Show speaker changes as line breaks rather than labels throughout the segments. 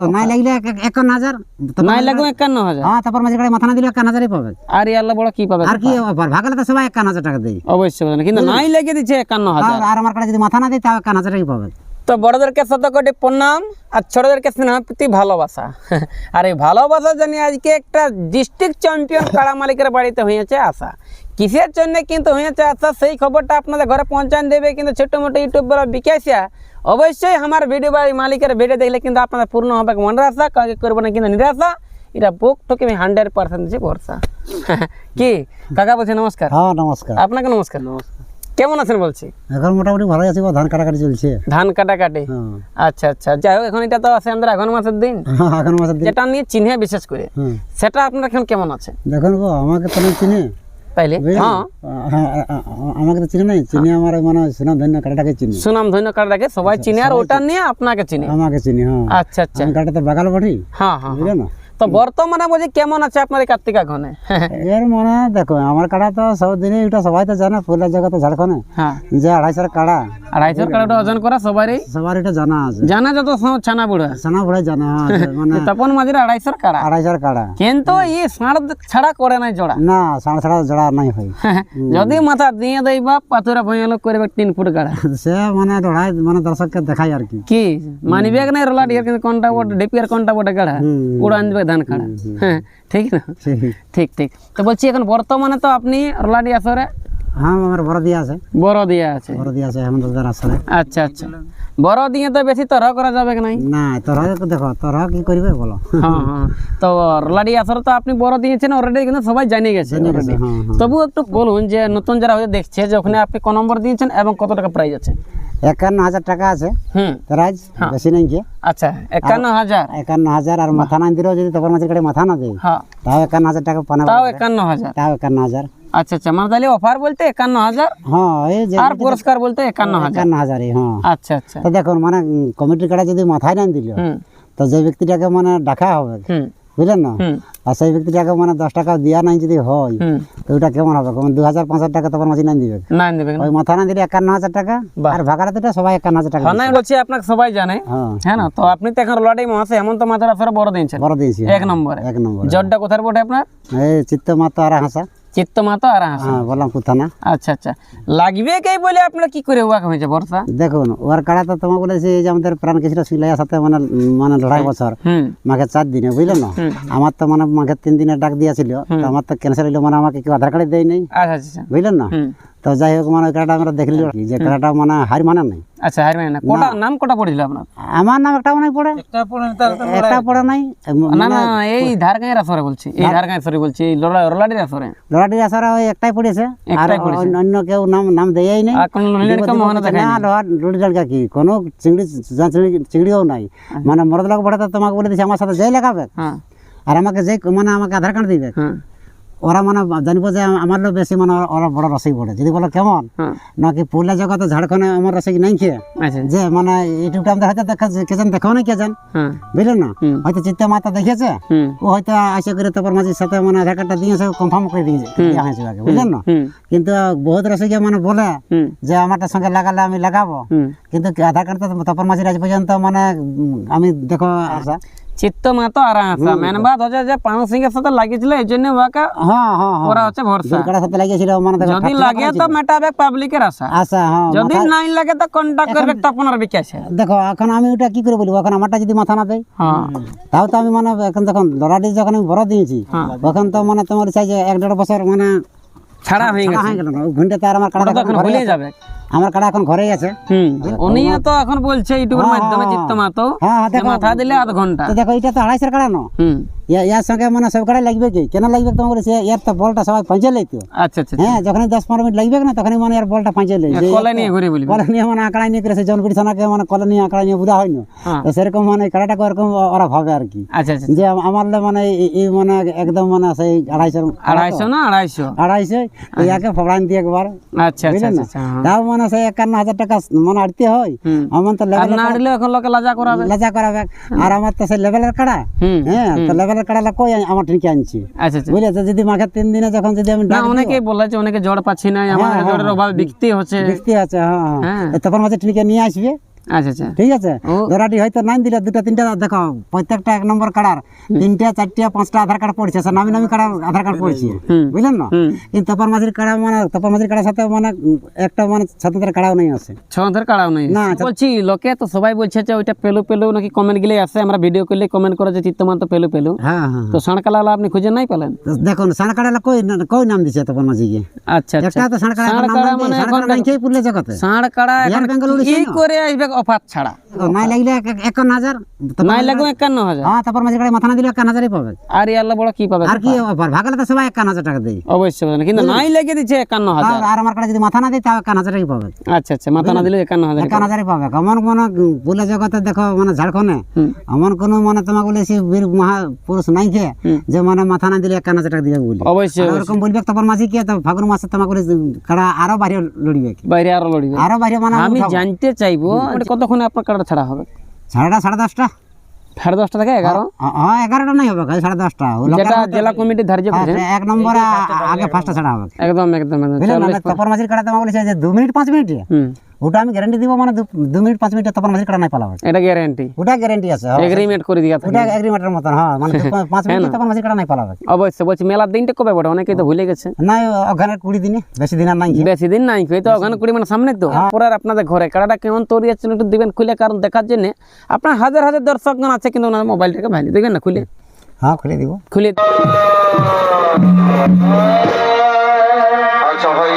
নাই লাগলে একান্ন হাজার
নাই
মাঝে
একান্ন হাজার।
হ্যাঁ তারপর মাঝে কাড়ে মাথা না দিলে একান্ন হাজারই পাবে।
আর ইয়াল্লা বড় কি পাবে?
আর কি অফার। ভাগলে তো সবাই একান্ন হাজার টাকা দেয়।
অবশ্যই কিন্তু নাই লেগে দিচ্ছে একান্ন হাজার।
আর- আমার কাছে যদি মাথা না দেয় তাও একান্ন হাজার টাকাই পাবে।
তো বড়দেরকে প্রণাম আর ছোটদেরকে স্নেহপ্রীতি ভালোবাসা। আর এই ভালোবাসা জানি আজকে একটা ডিস্ট্রিক্ট চ্যাম্পিয়ন কাড়া মালিকের বাড়িতে হয়েছে আশা। কিসের জন্য কিন্তু হয়েছে? আশা সেই খবরটা আপনাদের ঘরে পৌঁছান দেবে কিন্তু ছোট মোটো ইউটিউব বলা বিকাশিয়া। অবশ্যই আমার ভিডিও বাড়ি মালিকের ভিডিও দেখলে কিন্তু আপনাদের পূর্ণ হবে মনের আশা কাকে করব না কিন্তু নিরাশা। এটা বুক ঠকে আমি হান্ড্রেড পার্সেন্ট দিচ্ছি ভরসা। কি? কাকা বলছি নমস্কার।
হ্যাঁ নমস্কার।
আপনাকে নমস্কার। কেমন আছেন বলছি?
এখন মোটামুটি ভালোই আছে ধান কাটাকাটি চলছে।
ধান কাটাকাটি?
হ্যাঁ।
আচ্ছা আচ্ছা। যাই হোক এখন এটা তো আছে আমাদের এখন মাসের দিন।
হ্যাঁ, এখন মাসের দিন।
যেটা নিয়ে চিহ্নে বিশেষ করে। সেটা আপনার এখন কেমন আছে?
দেখুন গো আমাকে তো চিনি।
তাইলে হ্যাঁ।
হ্যাঁ, আ- আমাকে তো চিনি নাই। চিনি আমার মানে সুনাম ধন্য কাটাটাকে চিনি।
সুনাম ধন্য কাটাকে সবাই চিনে আর ওটা নিয়ে আপনাকে চিনি।
আমাকে চিনি হ্যাঁ।
আচ্ছা আচ্ছা।
কাটাতে বাগাল বাড়ি
হ্যাঁ হ্যাঁ
বুঝলে না?
তো বর্তমানে বলছি কেমন আছে আপনার এই কার্তিকা ঘনে
এর মানে দেখো আমার কাটা তো সব দিনে এটা সবাই তো জানে ফুলের জায়গা তো ঝাড়খণ্ডে।
হ্যাঁ।
যে আড়াইশোর কাড়া।
আড়াইশোর কার্ডটা ওজন করা সবারই?
সবার এটা জানা আছে।
জানা যত ছানা বুড়া।
সানা ভরে জানা মানে
তপন মাঝির আড়াইশোর কাড়া।
আড়াইশোর কাড়া।
কিন্তু এই ষাঁড় ছাড়া করে নাই জোড়া।
না সাড়ে ছাড়া জড়া নাই হয়।
যদি মাথা দিয়ে দেই বা পাথুরা ভয়ানক করবে তিন ফুট গাড়া
সে মানে লড়াই মানে দর্শককে দেখায় আর কি।
কি? মানিবে নাই রোলা ডিয়ার কিন্তু কোনটা বটে ডিপিয়ার কোনটা গাড়া
হুম।
উড়ান দেবে। ধান খাড়া। হ্যাঁ ঠিক না। ঠিক। ঠিক তো বলছি এখন বর্তমানে তো আপনি রোলাডি আসরে?
হ্যাঁ আমার বড় দিয়া আছে।
বড় দিয়ে আছে।
বড় দিয়া আছে আসলে
আচ্ছা আচ্ছা। বড় দিয়ে তো বেশি তর করা যাবে কি নাই?
না তোরা দেখো তোরা কি করবে বলো?
হ্যাঁ হ্যাঁ। তো রোলাডি আসরে তো আপনি বড় দিয়েছেন অলরেডি কিন্তু সবাই জানিয়ে গেছে।
হ্যাঁ
তবু একটু বলুন যে নতুন যারা দেখছে যে ওখানে আপনি ক নম্বর দিয়েছেন এবং কত টাকা প্রাইজ আছে?
একান্ন হাজার টাকা আছে।
হুম।
প্রাইজ বেশি নাই কি?
আচ্ছা একান্ন হাজার?
একান্ন হাজার আর মাথা না দিলেও যদি মাঝে কাটে মাথা না দেয়
হ্যাঁ।
তাও একান্ন হাজার টাকা পানা
তাও একান্ন হাজার?
তাও একান্ন হাজার।
আচ্ছা আচ্ছা মানে তাহলে অফার বলতে একান্ন হাজার?
হ্যাঁ এই যে
আর পুরস্কার বলতে একান্ন হাজার?
একান্ন হাজারই হ্যাঁ।
আচ্ছা আচ্ছা।
তো দেখুন মানে কমিটির কাটা যদি মাথায় না দিল তো যে ব্যক্তিটাকে মানে ডাকা হবে বুঝলেন না? আর সেই ব্যক্তিটাকে মানে দশ টাকা দেওয়া নাই যদি হয় তো ওটা কেমন হবে? কেমন দু হাজার পাঁচ হাজার টাকা তখন মাঝে না দিবে? ওই মাথা না দিলে একান্ন হাজার টাকা। আর ভাগাড়া দিলে সবাই একান্ন হাজার টাকা
হ্যাঁ নাই বলছি আপনাকে সবাই জানে।
হ্যাঁ।
হ্যাঁ না? তো আপনি তো এখন লড়াই মহাশে হেমন্ত মাথার আসরে বড় দিয়েছেন
বড় দিয়েছি
এক নম্বর।
এক নম্বর।
জটটা কোথার বটে আপনার?
এই চিত্ত মাতা আর হাসা
চিত্ত মাতো আর হাসা
হ্যাঁ বললাম থানা
আচ্ছা আচ্ছা। লাগবে কে বলে আপনার কি করে ওয়াক হয়েছে বর্ষা?
দেখুন ওয়ার কাড়া তো তোমাকে বলেছে যে আমাদের প্রাণ কিছুটা শিলাইয়ার সাথে মানে মানে লড়াই বছর। মাকে চার দিনে বুঝলেন না? আমার তো মানে মাকে তিন দিনে ডাক দিয়েছিল তো আমার তো ক্যান্সেল হইল মানে আমাকে কেউ আধার কার্ডে দেয় নাই
আচ্ছা আচ্ছা।
বুঝলেন না? তো যাই হোক মানে ওই আমরা দেখলি যে কাড়াটা মানে হার মানে নাই।
আচ্ছা হার মানে না। কোটা নাম কোটা পড়েছিল আপনার?
আমার নাম একটাও নাই পড়ে। একটা পড়ে নাই।
না না এই ধার গাঁয়ের আসরে বলছি এই ধার গাঁয়ের আসরে বলছি এই রোলাডির আসরে।
লড়াটি আসারা ওই একটাই পড়েছে। আর অন্য- কেউ নাম নাম দেয়ই নাই।
আর কোন লড়ির কম মনে থাকে
না লড়ি লড়কা কি? কোনো চিংড়ি চিংড়িও নাই। মানে মরদ লোক পড়ে তোমাকে বলে দিচ্ছে আমার সাথে যাই লাগাবে
হ্যাঁ।
আর আমাকে যে মানে আমাকে আধার কার্ড দিবে।
হ্যাঁ।
ওরা মানে জানিব যে আমার লোক বেশি মানে ওরা বড় রসিক পড়ে যদি বলো কেমন? নাকি পুরুলিয়া জগতে ঝাড়খণ্ডে আমার রসিক নাই খেয়ে
আচ্ছা।
যে মানে ইউটিউবটা আমাদের হয়তো দেখা কেছেন দেখাও নাই কেছেন
হ্যাঁ
না? হয়তো চিত্তা মাতা দেখেছে? ও হয়তো আসে করে তারপর মাঝির সাথে মানে আধার কার্ডটা দিয়েছে কনফার্ম করে দিয়েছে দেওয়া হয়েছে বুঝলেন না? কিন্তু বহুত রসিকে মানে বলে যে আমারটার সঙ্গে লাগালে আমি লাগাবো। কিন্তু আধার কার্ড তো তপন মাঝির আজ পর্যন্ত মানে আমি দেখো আশা
চিত্ত মাতো আর হাসা মেন বাত হচ্ছে যে পানু সিং এর সাথে লাগিয়েছিল এই জন্য ওয়াকে
হ্যাঁ হ্যাঁ হ্যাঁ।
ওরা হচ্ছে ভরসা।
দুর্গাটার সাথে লাগিয়েছিল মানে
যদি লাগে তো মেটাবে পাবলিকের আশা।
আশা হ্যাঁ
যদি নাই লাগে তো কন্টাক্ট করবে তপনের বিকাশে।
দেখো এখন আমি ওটা কি করে বলব? এখন আমারটা যদি মাথা না দেয়?
হ্যাঁ।
তাও তো আমি মানে এখন যখন লড়াটি যখন আমি বড় দিয়েছি
হ্যাঁ।
তখন তো মানে তোমার চাই যে এক দেড় বছর মানে
ছাড়া হয়ে গেছে।
হয়ে ঘণ্টা তো আর আমার
ভুলে যাবে।
আমার কাটা এখন ঘরেই আছে।
হুম উনিও তো এখন বলছে ইউটিউবের মাধ্যমে চিত্ত মাতো
হ্যাঁ হ্যাঁ
মাথা দিলে আধ
ঘণ্টা। দেখো এটা তো আড়াইশের কাটা ন?
হুম।
ইয়ার সঙ্গে মানে সব কাড়াই লাগবে কি কেন লাগবে তোমার বলেছে ইয়ার তো বলটা সবাই পাঁচে লাইতো
আচ্ছা আচ্ছা
হ্যাঁ যখন দশ পনেরো মিনিট লাগবে না তখনই মানে আর বলটা পাঁচে লাই
কলে নিয়ে ঘুরে বলবি
কলে নিয়ে মানে আঁকড়াই নিয়ে করেছে জনগুড়ি থানাকে মানে কলে নিয়ে আঁকড়াই নিয়ে বুঝা হয়নি
হ্যাঁ
তো সেরকম মানে কাড়াটাকে ওরকম ওরা ভাবে আর কি
আচ্ছা আচ্ছা
যে আমার মানে এই- মানে একদম মানে সেই আড়াইশোর
আড়াইশো না আড়াইশো
আড়াইশো ইয়াকে ফবড়ান দিয়ে একবার
আচ্ছা আচ্ছা আচ্ছা হ্যাঁ।
তাও মানে সেই একান্ন হাজার টাকা মানে আড়তে হয় আমার তো
আর
লেভেল
না আড়লে এখন লোকে লাজা করাবে
লাজা করাবে আর আমার তো সেই লেভেলের কাড়া হ্যাঁ তো লেভেলের কাড়াটা কই আমার ঠিকই আনছি?
আচ্ছা আচ্ছা।
বুঝলে যদি মাখে তিন দিনে যখন যদি আমি
না অনেকেই বলেছে অনেকে জড় পাচ্ছি না আমার জ্বরের অভাবে বিক্রি হচ্ছে।
বিক্রি আছে হ্যাঁ
হ্যাঁ।
হ্যাঁ। তখন মাঝে ঠিকই নিয়ে আসবে।
আচ্ছা আচ্ছা।
ঠিক আছে? ধরাটি হয়তো নাই দিলে দুটা তিনটা দেখো প্রত্যেকটা এক নম্বর তিনটা চারটা পাঁচটা আধার কার্ড পড়ছে সে নামি নামি কাড়ার আধার কার্ড পড়ছে। বুঝলেন না?
হুম।
কিন্তু তপন মাঝির কাড়া মানে তপন মাঝির কাড়ার সাথে মানে একটা মানে স্বতন্ত্র কাড়াও নেই আছে।
ছ হাজার কাড়াও নেই।
না, আচ্ছা।
বলছি? লোকে তো সবাই বলছে যে ওইটা পেলু পেলু নাকি কমেন্ট গিলে আসে আমরা ভিডিও করলে কমেন্ট করে যে চিত্তমান তো পেলু পেলু।
হ্যাঁ হ্যাঁ
তো সাঁড়কালা আপনি খুঁজে নাই পেলেন?
দেখুন সাড়া কাড়ালা কই কই নাম দিছে তপন মাঝিকে?
আচ্ছা আচ্ছা।
একটা তো সাড়া নাম
ষাঁড় কাড়া
নাই
মানে
সাড়া নাই খেয়ে পুরলে জগতে
ষাঁড় এখন কি করে আসবে? অফার ছাড়া।
নাই লাগলে এক- এক- একান্ন হাজার
নাই
মাঝির
একান্ন হাজার।
হ্যাঁ তপন মাঝির কাড়া মাথা না দিলে একান্ন হাজারই পাবে।
আর ইয়াল্লা বড় কি পাবে?
আর কি অফার? ভাগলে তো সবাই একান্ন হাজার টাকা দেয়।
অবশ্যই কিন্তু নাই লেগে দিচ্ছে একান্ন হাজার।
আর- আর আমার কাছে যদি মাথা না দেয় তাও একান্ন হাজারই পাবে।
আচ্ছা আচ্ছা মাথা না দিলে একান্ন হাজার
একান্ন হাজারই পাবে। এমন কোনো পুলে জগতে দেখো মানে ঝাড়খণ্ডে কোনো মানে তোমাকে বলেছি বীর মহাপুরুষ নাই খেয়ে যে মানে মাথা না দিলে একান্ন হাজার টাকা দিবে বলি।
অবশ্যই।
ওরকম বলবে তখন মাসি কি ফাগুন মাসে তোমাকে কাড়া আরও বাইরে লড়িবে
বাইরে আরও লড়িবে।
আরও বাইরে মানে
আমি জানতে চাইব কতক্ষণে আপনার কাটা ছাড়া হবে?
সাড়েটা সাড়ে দশটা।
সাড়ে দশটা থেকে এগারো?
হ্যাঁ এগারোটা নাই হবে কাল সাড়ে দশটা।
যেটা জেলা কমিটি ধার্য
হ্যাঁ,
করেছে
এক নম্বর আগে ফার্স্টটা ছাড়া হবে।
একদম একদম
তারপর মাঝির কাড়া তোমাকে বলেছে যে দু মিনিট পাঁচ মিনিট।
হুম।
ওটা আমি গ্যারান্টি দিব মানে দু- মিনিট পাঁচ মিনিট তপন মাঝির কাড়া নাই পালাবে
এটা গ্যারান্টি
ওটা গ্যারান্টি আছে হ্যাঁ।
এগ্রিমেন্ট করে দিয়া থাকে
ওটা এগ্রিমেন্টের মতন হ্যাঁ মানে দু- পাঁচ মিনিটে তপন মাঝির কাড়া নাই পালাবে
অবশ্যই বলছি মেলার দিনটা কবে বটে? অনেকেই তো ভুলে গেছে।
নাই ওখানে কুড়ি দিনে বেশি দিন আর নাই।
বেশি দিন নাই তো ওখানে কুড়ি মানে সামনে তো। পরে আর আপনাদের ঘরে। কাড়াটা কেমন তৈরি আছে একটু দিবেন খুলে কারণ দেখার জন্য। আপনার হাজার হাজার দর্শকগণ আছে কিন্তু ওনার মোবাইলটাকে ভালো দেখবেন না খুলে।
হ্যাঁ খুলে দিব।
খুলে
আচ্ছা ভাই।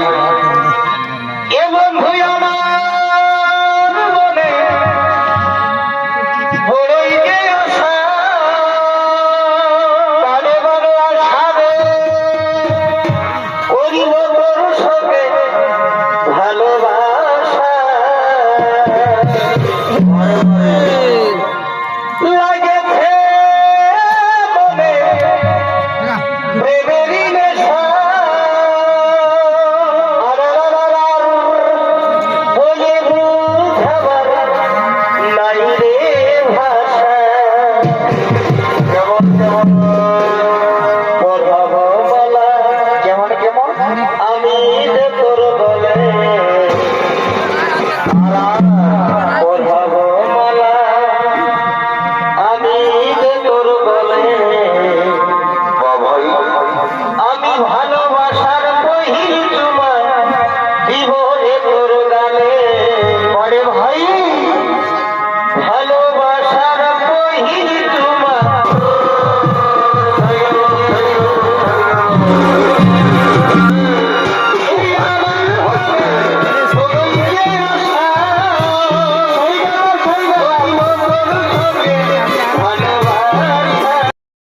Música